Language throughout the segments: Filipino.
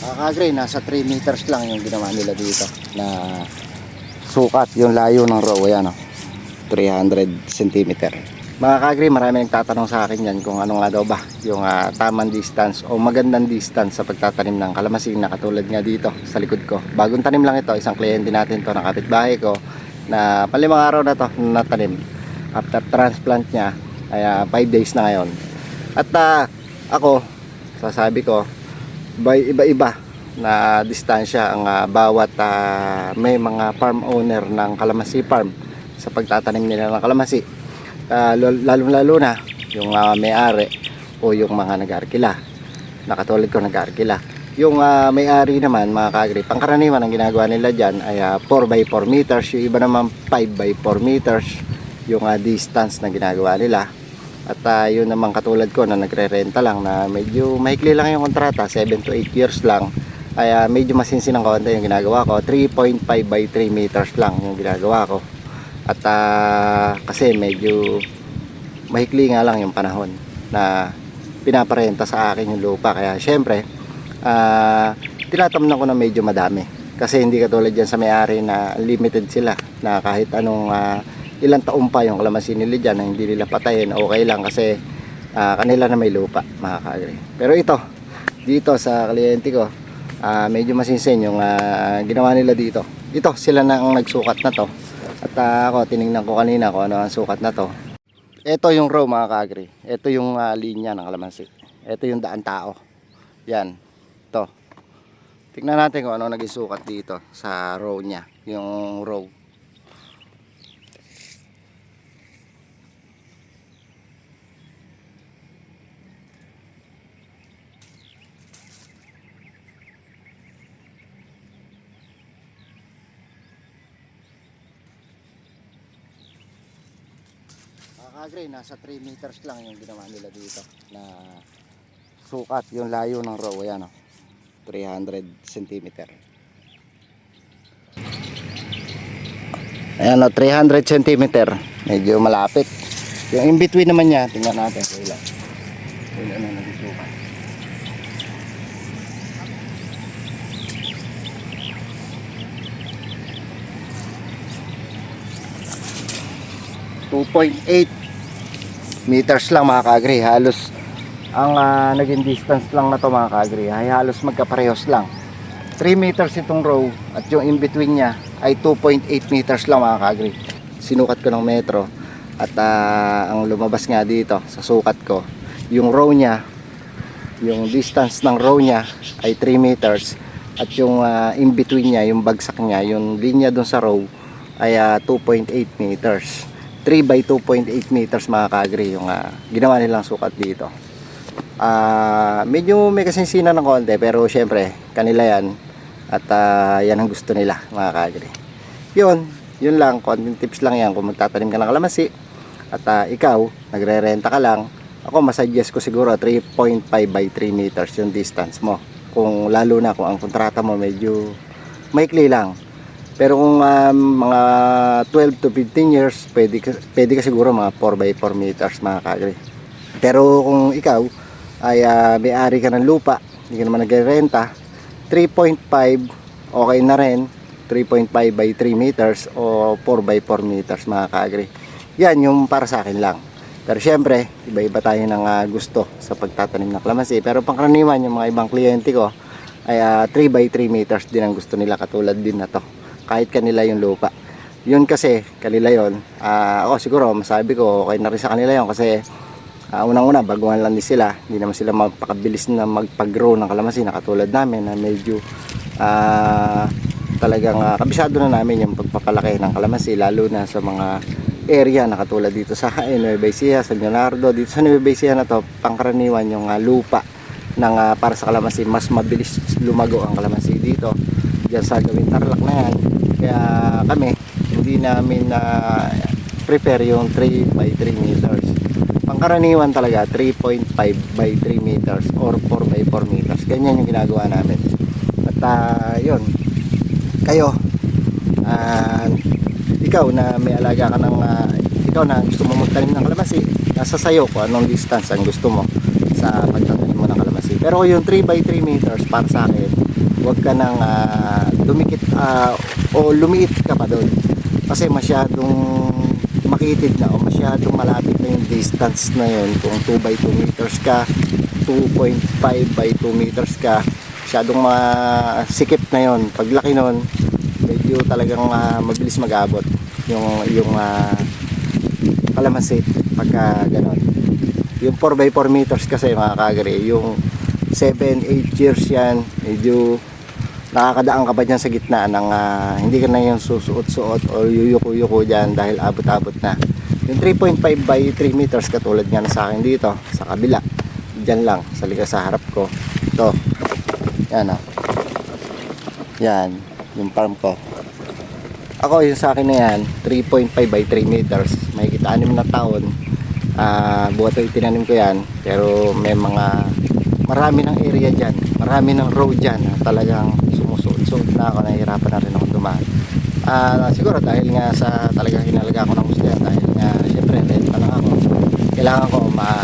Kakagre, nasa 3 meters lang yung ginawa nila dito na sukat yung layo ng row. Ayan o, 300 cm. Mga kagre, marami nagtatanong sa akin yan kung ano nga daw ba yung ah, tamang distance o magandang distance sa pagtatanim ng kalamansi na katulad nga dito sa likod ko. Bagong tanim lang ito, isang kliyente natin to ng kapitbahay ko na palimang araw na to na natanim. After transplant niya, ay 5 days na ngayon. At ah, ako, sasabi ko, by iba-iba na distansya ang ah, bawat ah, may mga farm owner ng kalamansi farm sa pagtatanim nila ng kalamansi. Ah, lalo-lalo na yung ah, may-ari o yung mga nag-arkila. Nakatulad ko nag-arkila. Yung ah, may-ari naman, mga kagri, pangkaraniwan ang ginagawa nila dyan ay 4x4 meters. Yung iba naman 5x4 meters yung ah, distance na ginagawa nila. At ah, yun naman katulad ko na nagre-renta lang na medyo mahikli lang yung kontrata, 7 to 8 years lang. Ay ah, medyo masinsin ng konti yung ginagawa ko. 3.5 by 3 meters lang yung ginagawa ko. At ah, kasi medyo mahikli nga lang yung panahon na pinaparenta sa akin yung lupa. Kaya syempre, ah, tinatamnan ko na medyo madami. Kasi hindi katulad dyan sa may-ari na limited sila na kahit anong ah, ilang taon pa yung kalamansi nila dyan na hindi nila patayin, okay lang kasi ah, kanila na may lupa, mga. Pero ito, dito sa kliyente ko, ah, medyo masinsin yung ah, ginawa nila dito. Ito, sila na ang nagsukat na to. At ah, ako, tiningnan ko kanina kung ano ang sukat na to. Ito yung row mga kagre. Ito yung ah, linya ng kalamansi. Ito yung daan tao. Yan. Ito. Tingnan natin kung ano naging sukat dito sa row niya. Yung row. Kakagre, nasa 3 meters lang yung ginawa nila dito na sukat yung layo ng row. Ayan o. 300 cm. Ayan o, 300 cm. Medyo malapit. Yung in between naman niya, tingnan natin kung ilan. Kung ilan ang nagsukat. Meters lang mga kaagri. Halos ang ah, naging distance lang na to mga kaagri ay halos magkaparehos lang. 3 meters itong row at yung in between niya ay 2.8 meters lang mga kaagri. Sinukat ko ng metro at ah, ang lumabas nga dito sa sukat ko yung row niya yung distance ng row niya ay 3 meters at yung ah, in between niya yung bagsak niya yung linya dun sa row ay ah, 2.8 meters 3 by 2.8 meters mga kaagri yung ah, ginawa nilang sukat dito. Ah, medyo may kasinsinan ng konti pero syempre kanila yan at ah, yan ang gusto nila mga kaagri yun yun lang konting tips lang yan kung magtatanim ka ng kalamansi at ah, ikaw nagre-renta ka lang ako masuggest ko siguro 3.5 by 3 meters yung distance mo. Kung lalo na kung ang kontrata mo medyo maikli lang pero kung um, mga 12 to 15 years, pwede ka, pwede ka siguro mga 4 by 4 meters mga kagri. Pero kung ikaw ay ah, may-ari ka ng lupa, hindi ka naman nagre-renta, 3.5 okay na rin. 3.5 by 3 meters o 4 by 4 meters mga kagri. Yan yung para sa akin lang. Pero syempre, iba-iba tayo ng ah, gusto sa pagtatanim ng kalamansi. Pero pangkaraniwan yung mga ibang kliyente ko ay ah, 3 by 3 meters din ang gusto nila katulad din na to kahit kanila yung lupa. Yun kasi, kanila yun. Ah, ako siguro, masabi ko, okay na rin sa kanila yun kasi ah, unang-una, baguhan lang din sila. Hindi naman sila magpakabilis na magpag-grow ng kalamansi na katulad namin na medyo ah, talagang ah, kabisado na namin yung pagpapalaki ng kalamansi lalo na sa mga area na katulad dito sa Nueva Ecija, San Leonardo. Dito sa Nueva Ecija na to, pangkaraniwan yung ah, lupa ng ah, para sa kalamansi. Mas mabilis lumago ang kalamansi dito. Diyan sa gawin tarlac na yan. Kaya kami, hindi namin na prepare yung 3 by 3 meters. Pangkaraniwan talaga, 3.5 by 3 meters or 4 by 4 meters. Ganyan yung ginagawa namin. At ah, yun, kayo, ah, ikaw na may alaga ka ng, ah, ikaw na gusto mo magtanim ng kalamansi, nasa sayo kung anong distance ang gusto mo sa pagtatanim mo ng kalamansi. Pero yung 3 by 3 meters para sa akin, huwag ka nang ah, dumikit ah, o lumiit ka pa doon. Kasi masyadong makitid na o masyadong malapit na yung distance na yun. Kung 2 by 2 meters ka 2.5 by 2 meters ka masyadong masikip na yun. Paglaki nun medyo talagang ah, mabilis mag-abot yung yung ah, kalamansi pagka ganon. Yung 4 by 4 meters kasi mga kagre yung 7, 8 years yan. Medyo nakakadaan ka pa dyan sa gitna ng ah, hindi ka na yung susuot-suot o yuyuko-yuko dyan dahil abot-abot na. Yung 3.5 by 3 meters katulad nga na sa akin dito sa kabila. Dyan lang sa liga sa harap ko. Ito. Yan o yan yung farm ko. Ako yung sa akin na yan 3.5 by 3 meters. May kita 6 na taon. Ah buhat ko itinanim ko yan. Pero may mga marami ng area dyan. Marami ng road dyan na talagang sumusuot-suot na ako nahihirapan na rin ako dumaan. Ah, siguro dahil nga sa talagang hinalaga ko ng gusto yan dahil nga syempre red pa lang ako. Kailangan ko ma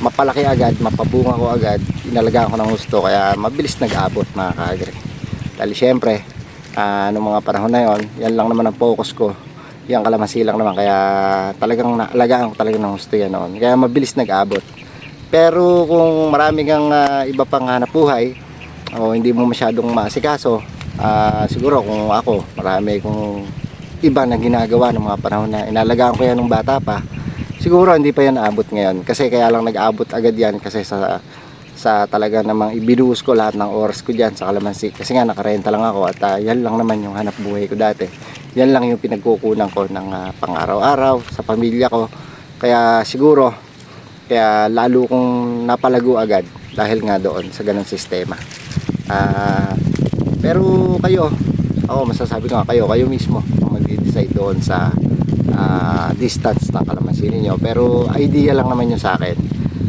mapalaki agad mapabunga ko agad inalaga ko ng gusto kaya mabilis nag-abot mga kaagre dahil syempre ah, nung mga panahon na yon yan lang naman ang focus ko. Yan kalamansi lang naman kaya talagang naalagaan ko talaga ng gusto yan noon. Kaya mabilis nag-abot pero kung marami kang ah, iba pang hanap buhay o hindi mo masyadong maasikaso ah, siguro kung ako marami kong iba na ginagawa ng mga panahon na inalagaan ko yan nung bata pa siguro hindi pa yan naabot ngayon. Kasi kaya lang nag-abot agad yan kasi sa sa talaga namang ibinuhos ko lahat ng oras ko dyan sa kalamansi. Kasi nga nakarenta lang ako at ah, yan lang naman yung hanap buhay ko dati. Yan lang yung pinagkukunan ko ng ah, pang araw-araw sa pamilya ko. Kaya siguro kaya lalo kong napalago agad dahil nga doon sa ganong sistema. Ah, pero kayo ako masasabi ko nga kayo kayo mismo ang magde-decide doon sa ah, distance ng kalamansi ninyo. Pero idea lang naman yun sa akin.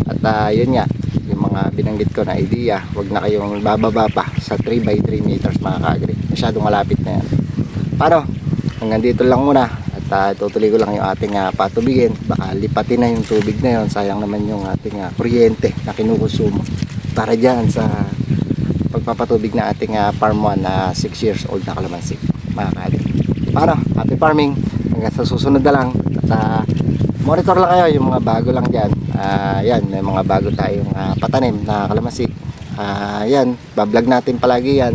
At ah, yun nga yung mga binanggit ko na idea wag na kayong bababa pa sa 3 by 3 meters mga kagri masyadong malapit na yan. Paano hanggang dito lang muna at ah, tutuloy ko lang yung ating ah, patubigin. Baka lipatin na yung tubig na yun. Sayang naman yung ating ah, kuryente na kinukonsumo para dyan sa pagpapatubig na ating ah, farm 1 na 6 years old na kalamansi mga kagri paano happy farming. Hanggang sa susunod na lang. At ah, monitor lang kayo yung mga bago lang dyan. Ah, yan may mga bago tayong ah, patanim na kalamansi. Ah, yan bablog natin palagi yan.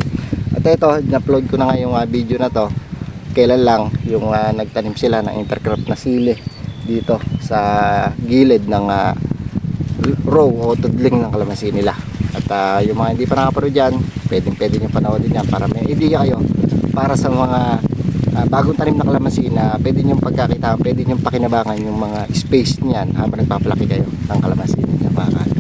At ito in-upload ko na nga yung ah, video na to kailan lang yung ah, nagtanim sila ng intercrop na sili dito sa gilid ng ah, row o tudling ng kalamansi nila. At ah, yung mga hindi pa nakapanood dyan pwedeng pwede nyo panoodin yan para may idea kayo para sa mga ah, bagong tanim na kalamansi na pwede nyo pagkakita pwede nyo pakinabangan yung mga space niyan habang nagpapalaki kayo ng kalamansi ninyo. Mga